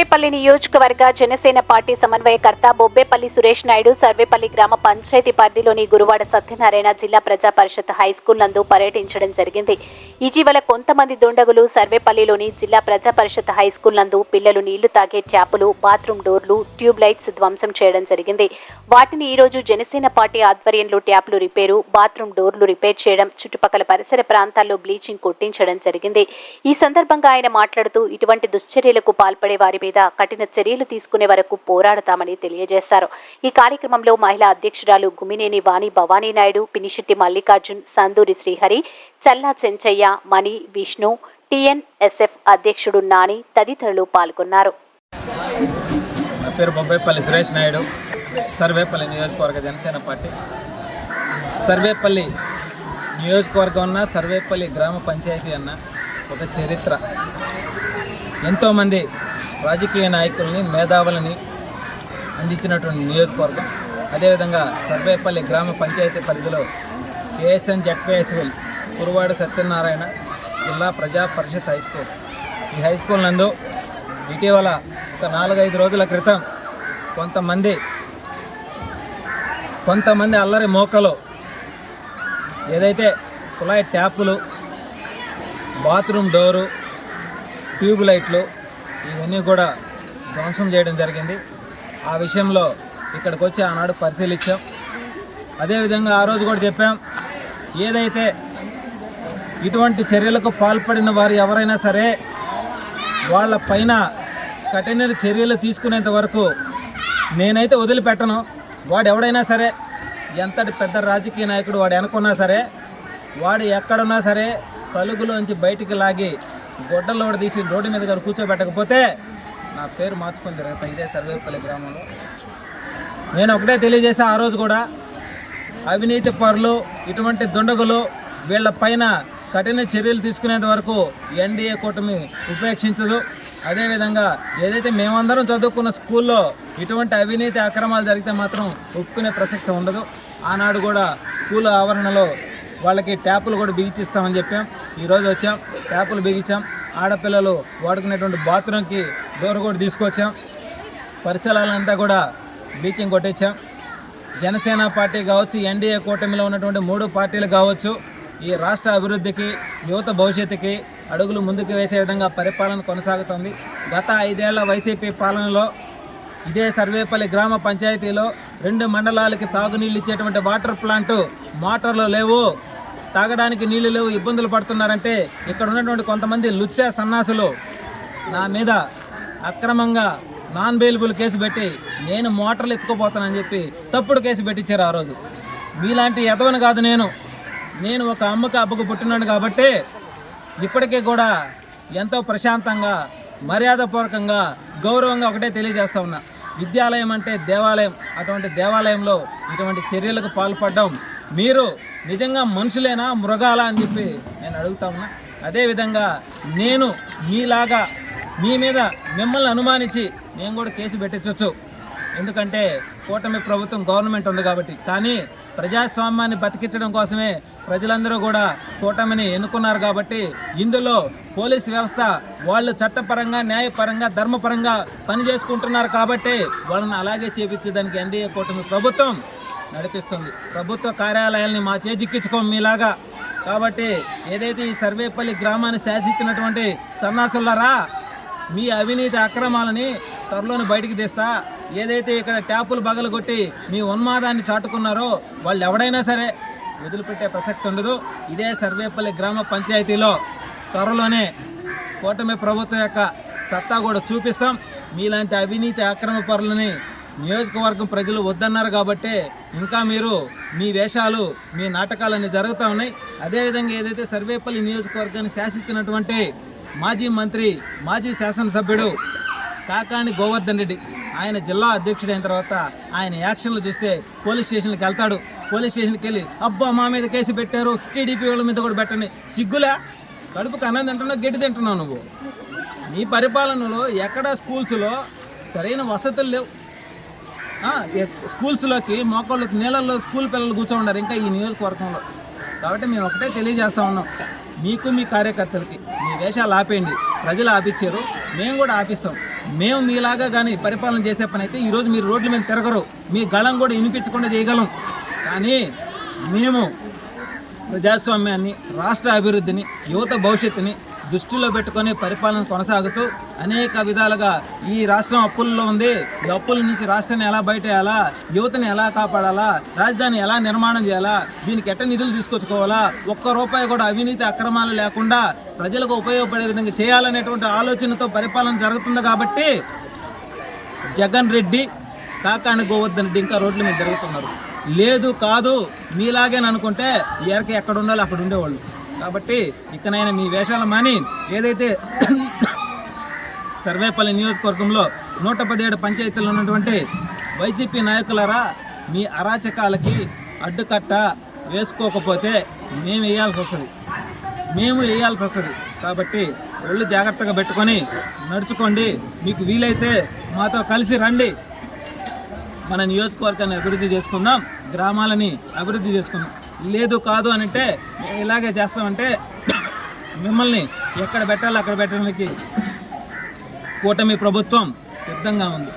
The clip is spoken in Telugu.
సర్వేపల్లి నియోజకవర్గ జనసేన పార్టీ సమన్వయకర్త బొబ్బేపల్లి సురేష్ నాయుడు సర్వేపల్లి గ్రామ పంచాయతీ పరిధిలోని గురువాడ సత్యనారాయణ జిల్లా ప్రజా పరిషత్ హై స్కూల్ నందు పర్యటించడం జరిగింది. ఇటీవల కొంతమంది దుండగులు సర్వేపల్లిలోని జిల్లా ప్రజా పరిషత్ హై స్కూల్ నందు పిల్లలు నీళ్ళు తాగే ట్యాపులు బాత్రూమ్ డోర్లు ట్యూబ్ లైట్స్ ధ్వంసం చేయడం జరిగింది. వాటిని ఈ రోజు జనసేన పార్టీ ఆధ్వర్యంలో ట్యాప్లు రిపేరు బాత్రూమ్ డోర్లు రిపేర్ చేయడం చుట్టుపక్కల పరిసర ప్రాంతాల్లో బ్లీచింగ్ కొట్టించడం జరిగింది. ఈ సందర్భంగా ఆయన మాట్లాడుతూ ఇటువంటి దుశ్చర్యలకు పాల్పడే వారి మీద కఠిన చర్యలు తీసుకునే వరకు పోరాడతామని తెలియజేశారు. ఈ కార్యక్రమంలో మహిళా అధ్యక్షురాలు గుమినేని వాణి భవానీ నాయుడు పినిశెట్టి మల్లికార్జున్ సందూరి శ్రీహరి చల్లా చెంచయ్య మణి విష్ణు టిఎన్ఎస్ఎఫ్ అధ్యక్షుడు నాని తదితరులు పాల్గొన్నారు. పేరు బొబ్బేపల్లి సురేష్ నాయుడు సర్వేపల్లి నియోజకవర్గ జనసేన పార్టీ. సర్వేపల్లి నియోజకవర్గం అన్న సర్వేపల్లి గ్రామ పంచాయతీ అన్న ఒక చరిత్ర. ఎంతోమంది రాజకీయ నాయకుల్ని మేధావులని అందించినటువంటి నియోజకవర్గం. అదేవిధంగా సర్వేపల్లి గ్రామ పంచాయతీ పరిధిలో ఏఎస్ఎన్ జడ్పిఎస్ఎల్ కురువాడ సత్యనారాయణ జిల్లా ప్రజా పరిషత్ హై స్కూల్. ఈ హై స్కూల్ నందు ఇటీవల ఒక నాలుగైదు రోజుల క్రితం కొంతమంది కొంతమంది అల్లరి మోకలు ఏదైతే కుళాయి ట్యాపులు బాత్రూమ్ డోరు ట్యూబ్ లైట్లు ఇవన్నీ కూడా ధ్వంసం చేయడం జరిగింది. ఆ విషయంలో ఇక్కడికి వచ్చి ఆనాడు పరిశీలించాం. అదేవిధంగా ఆ రోజు కూడా చెప్పాం ఏదైతే ఇటువంటి చర్యలకు పాల్పడిన వారు ఎవరైనా సరే వాళ్ళ పైన కఠిన చర్యలు తీసుకునేంత వరకు నేనైతే వదిలిపెట్టను. వాడు ఎవడైనా సరే ఎంతటి పెద్ద రాజకీయ నాయకుడు వాడు అనుకున్నా సరే వాడు ఎక్కడున్నా సరే కలుగులోంచి బయటికి లాగి గొడ్డలో తీసి రోడ్డు మీద కానీ కూర్చోబెట్టకపోతే నా పేరు మార్చుకొని జరుగుతా ఇదే సర్వేపల్లి గ్రామంలో. నేను ఒకటే తెలియజేసా ఆ రోజు కూడా అవినీతి పరులు ఇటువంటి దుండగులు వీళ్ళ పైన కఠిన చర్యలు తీసుకునేంత వరకు ఎన్డీఏ కూటమి ఉపేక్షించదు. అదేవిధంగా ఏదైతే మేమందరం చదువుకున్న స్కూల్లో ఇటువంటి అవినీతి అక్రమాలు జరిగితే మాత్రం ఒప్పుకునే ప్రసక్తి ఉండదు. ఆనాడు కూడా స్కూల్ ఆవరణలో వాళ్ళకి ట్యాపులు కూడా బిగించిస్తామని చెప్పాం. ఈరోజు వచ్చాం ట్యాపులు బిగించాం ఆడపిల్లలు వాడుకునేటువంటి బాత్రూమ్కి డోర్ కూడా తీసుకొచ్చాం. పరిసరాలంతా కూడా బ్లీచింగ్ కొట్టించాం. జనసేన పార్టీ కావచ్చు ఎన్డీఏ కూటమిలో ఉన్నటువంటి మూడు పార్టీలు కావచ్చు ఈ రాష్ట్ర అభివృద్ధికి యువత భవిష్యత్తుకి అడుగులు ముందుకు వేసే విధంగా పరిపాలన కొనసాగుతోంది. గత ఐదేళ్ళ వైసీపీ పాలనలో ఇదే సర్వేపల్లి గ్రామ పంచాయతీలో రెండు మండలాలకి తాగునీళ్ళు ఇచ్చేటువంటి వాటర్ ప్లాంట్ మోటార్లు లేవు. తాగడానికి నీళ్ళు లేవు ఇబ్బందులు పడుతున్నారంటే ఇక్కడ ఉన్నటువంటి కొంతమంది లుచ్చా సన్నాసులు నా మీద అక్రమంగా నాన్ బెయిలబుల్ కేసు పెట్టి నేను మోటార్లు ఎత్తుకోపోతానని చెప్పి తప్పుడు కేసు పెట్టించారు ఆ రోజు. మీలాంటి ఎదవను కాదు నేను. నేను ఒక అమ్మకు అబ్బకు పుట్టినాను కాబట్టి ఇప్పటికీ కూడా ఎంతో ప్రశాంతంగా మర్యాదపూర్వకంగా గౌరవంగా ఒకటే తెలియజేస్తా ఉన్నా. విద్యాలయం అంటే దేవాలయం. అటువంటి దేవాలయంలో ఇటువంటి చర్యలకు పాల్పడడం మీరు నిజంగా మనుషులేనా మృగాలా అని చెప్పి నేను అడుగుతా ఉన్నా. అదేవిధంగా నేను మీలాగా మీ మీద మిమ్మల్ని అనుమానించి నేను కూడా కేసు పెట్టించవచ్చు ఎందుకంటే కూటమి ప్రభుత్వం గవర్నమెంట్ ఉంది కాబట్టి. కానీ ప్రజాస్వామ్యాన్ని బతికించడం కోసమే ప్రజలందరూ కూడా కూటమిని ఎన్నుకున్నారు కాబట్టి ఇందులో పోలీస్ వ్యవస్థ వాళ్ళు చట్టపరంగా న్యాయపరంగా ధర్మపరంగా పని చేసుకుంటున్నారు కాబట్టి వాళ్ళని అలాగే చేపించేదానికి ఎన్డీఏ కూటమి ప్రభుత్వం నడిపిస్తుంది. ప్రభుత్వ కార్యాలయాల్ని మా చేజిక్కించుకోం మీలాగా. కాబట్టి ఏదైతే ఈ సర్వేపల్లి గ్రామాన్ని శాసించినటువంటి సన్నాసులరా మీ అవినీతి అక్రమాలని త్వరలోని బయటికి తీస్తా. ఏదైతే ఇక్కడ ట్యాపులు బగలు కొట్టి మీ ఉన్మాదాన్ని చాటుకున్నారో వాళ్ళు ఎవడైనా సరే వదిలిపెట్టే ప్రసక్తి ఉండదు. ఇదే సర్వేపల్లి గ్రామ పంచాయతీలో త్వరలోనే కూటమి ప్రభుత్వం యొక్క సత్తా కూడా చూపిస్తాం. మీలాంటి అవినీతి అక్రమ పరులని నియోజకవర్గం ప్రజలు వద్దన్నారు కాబట్టి ఇంకా మీరు మీ వేషాలు మీ నాటకాలన్నీ జరుగుతూ ఉన్నాయి. అదేవిధంగా ఏదైతే సర్వేపల్లి నియోజకవర్గాన్ని శాసించినటువంటి మాజీ మంత్రి మాజీ శాసనసభ్యుడు కాకాని గోవర్ధన్ రెడ్డి ఆయన జిల్లా అధ్యక్షుడైన తర్వాత ఆయన యాక్షన్లు చూస్తే పోలీస్ స్టేషన్కి వెళ్తాడు. పోలీస్ స్టేషన్కి వెళ్ళి అబ్బా మా మీద కేసు పెట్టారు. టీడీపీ వాళ్ళ మీద కూడా పెట్టండి. సిగ్గులే? కడుపుకు అన్నం తింటున్నావు గడ్డి తింటున్నావు నువ్వు? నీ పరిపాలనలో ఎక్కడ స్కూల్స్లో సరైన వసతులు లేవు. స్కూల్స్లోకి మోకాళ్ళకి నీళ్ళల్లో స్కూల్ పిల్లలు కూర్చోండారు ఇంకా ఈ నియోజకవర్గంలో. కాబట్టి మేము ఒకటే తెలియజేస్తా ఉన్నాం. మీకు మీ కార్యకర్తలకి మీ వేషాలు ఆపేయండి. ప్రజలు ఆపించారు మేము కూడా ఆపిస్తాం. మేము మీలాగా కానీ పరిపాలన చేసే పని అయితే ఈరోజు మీరు రోడ్ల మీద తిరగరు. మీ గళం కూడా వినిపించకుండా చేయగలం. కానీ మేము ప్రజాస్వామ్యాన్ని రాష్ట్ర అభివృద్ధిని యువత భవిష్యత్తుని దృష్టిలో పెట్టుకొని పరిపాలన కొనసాగుతూ అనేక విధాలుగా ఈ రాష్ట్రం అప్పుల్లో ఉంది. ఈ అప్పుల నుంచి రాష్ట్రాన్ని ఎలా బయటేయాలా? యువతని ఎలా కాపాడాలా? రాజధాని ఎలా నిర్మాణం చేయాలా? దీనికి ఎట్ట నిధులు తీసుకొచ్చుకోవాలా? ఒక్క రూపాయి కూడా అవినీతి అక్రమాలు లేకుండా ప్రజలకు ఉపయోగపడే విధంగా చేయాలనేటువంటి ఆలోచనతో పరిపాలన జరుగుతుంది కాబట్టి జగన్ రెడ్డి కాకాని గోవర్ధన్ రెడ్డి ఇంకా రోడ్ల మీద జరుగుతున్నారు లేదు కాదు మీలాగే అనుకుంటే ఎక్కడ ఉండాలి అక్కడ ఉండేవాళ్ళు. కాబట్టి ఇకనైనా మీ వేషాలు మాని ఏదైతే సర్వేపల్లి నియోజకవర్గంలో నూట పదిహేడు పంచాయతీలు ఉన్నటువంటి వైసీపీ నాయకులరా మీ అరాచకాలకి అడ్డుకట్ట వేసుకోకపోతే మేము వేయాల్సి వస్తుంది. మేము వేయాల్సి వస్తుంది. కాబట్టి ఒళ్ళు జాగ్రత్తగా పెట్టుకొని నడుచుకోండి. మీకు వీలైతే మాతో కలిసి రండి. మన నియోజకవర్గాన్ని అభివృద్ధి చేసుకుందాం. గ్రామాలని అభివృద్ధి చేసుకుందాం. లేదు కాదు అని అంటే ఇలాగే చేస్తామంటే మిమ్మల్ని ఎక్కడ పెట్టాలో అక్కడ పెట్టడానికి కూటమి ప్రభుత్వం సిద్ధంగా ఉంది.